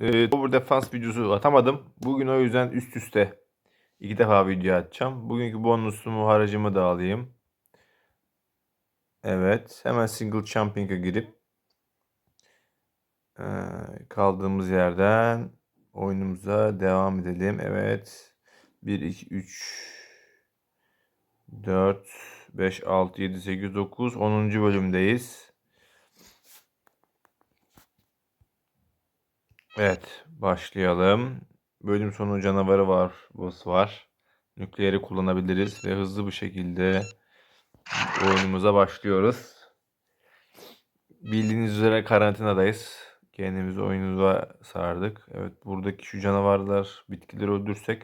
e, Tower Defense videosu atamadım. Bugün o yüzden üst üste iki defa video atacağım. Bugünkü bonusumu haracımı da alayım. Evet. Hemen single jumping'e girip e, kaldığımız yerden oyunumuza devam edelim. Evet. 1, 2, 3 4 5, 6, 7, 8, 9 10. bölümdeyiz. Evet, başlayalım. Bölüm sonu canavarı var, boss var. Nükleeri kullanabiliriz ve hızlı bir şekilde oyunumuza başlıyoruz. Bildiğiniz üzere karantinadayız. Kendimizi oyunumuza sardık. Evet, buradaki şu canavarlar, bitkileri öldürsek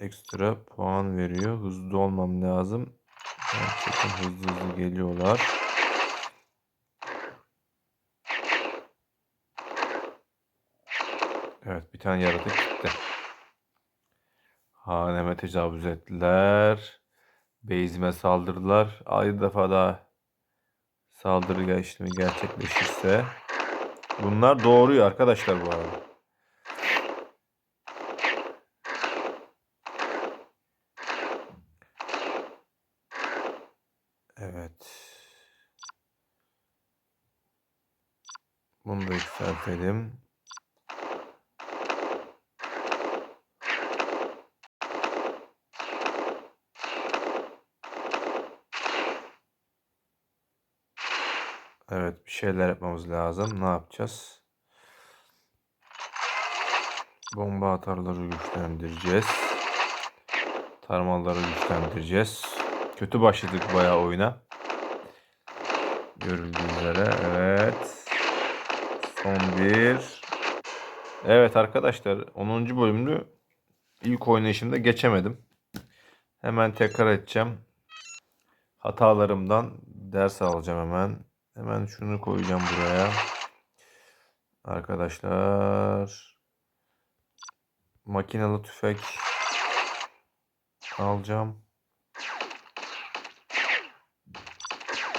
ekstra puan veriyor. Hızlı olmam lazım. Gerçekten hızlı hızlı geliyorlar. Evet bir tane yaratık gitti. Haneme tecavüz ettiler. Beyzime saldırdılar. Aynı defa daha saldırı işlemi gerçekleşirse. Bunlar doğruyor arkadaşlar bu arada. Evet. Bunu da yükseltelim. Evet bir şeyler yapmamız lazım. Ne yapacağız? Bomba atarları güçlendireceğiz. Tarmalları güçlendireceğiz. Kötü başladık bayağı oyuna. Görüldüğü üzere. Evet. Son bir. Evet arkadaşlar 10. bölümlü ilk oynayışımda geçemedim. Hemen tekrar edeceğim. Hatalarımdan ders alacağım hemen. Hemen şunu koyacağım buraya. Arkadaşlar. Makinalı tüfek alacağım.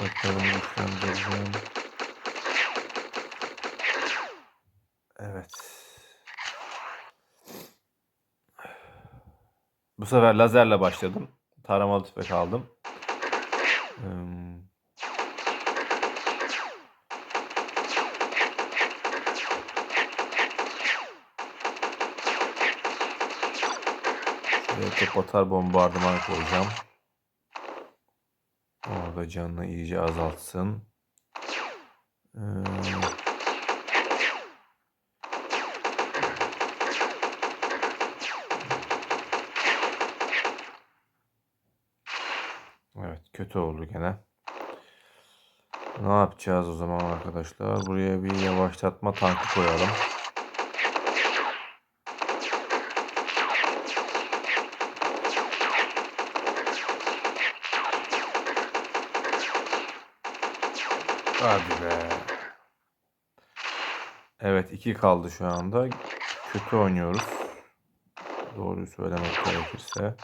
Bakalım güçlendireceğim. Evet. Bu sefer lazerle başladım. Taramalı tüfek aldım. Hmm. Şuraya top atar bombardıman koyacağım. Orada canını iyice azaltsın. Ee, Evet kötü oldu gene. Ne yapacağız o zaman arkadaşlar? Buraya bir yavaşlatma tankı koyalım. Hadi be. Evet iki kaldı şu anda. Kötü oynuyoruz. Doğruyu söylemek gerekirse.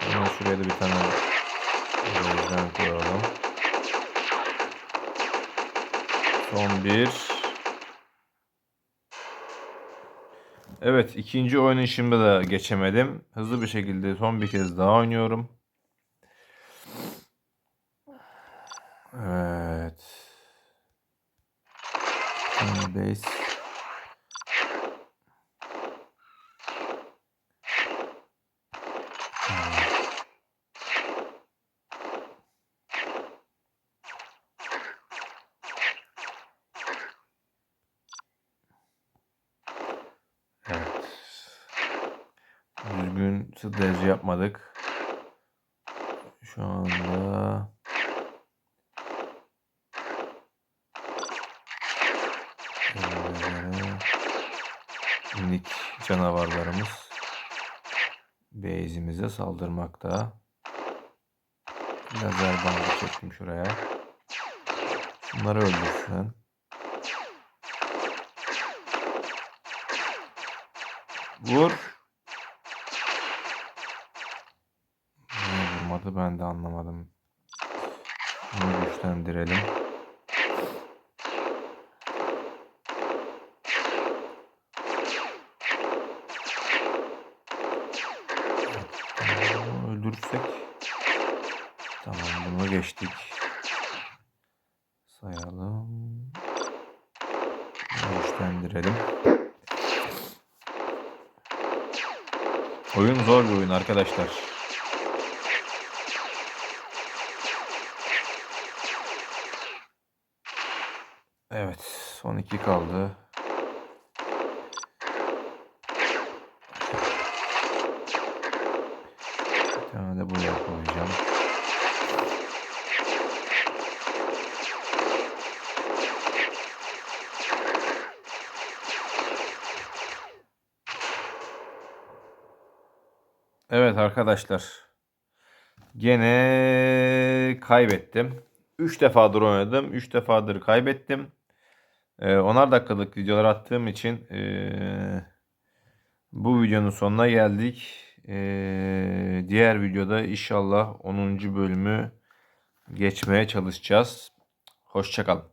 Hemen şuraya da bir tane Gözden koyalım. Son bir. Evet ikinci oynayışımda da geçemedim. Hızlı bir şekilde son bir kez daha oynuyorum. Base. Evet. Düzgün strateji yapmadık. Şu anda Ee, minik canavarlarımız base'imize saldırmakta. Lazer bandı çektim şuraya. Bunları öldürsün. Vur. Niye vurmadı ben de anlamadım. Bunu güçlendirelim. Öldürürsek. Tamam bunu geçtik. Sayalım. Güçlendirelim. Oyun zor bir oyun arkadaşlar. Evet, son iki kaldı. Bir tane de buraya koyacağım. Evet arkadaşlar. Gene kaybettim. 3 defadır oynadım. 3 defadır kaybettim. Ee, onar dakikalık videolar attığım için ee, bu videonun sonuna geldik. Ee, diğer videoda inşallah 10. bölümü geçmeye çalışacağız. Hoşçakalın.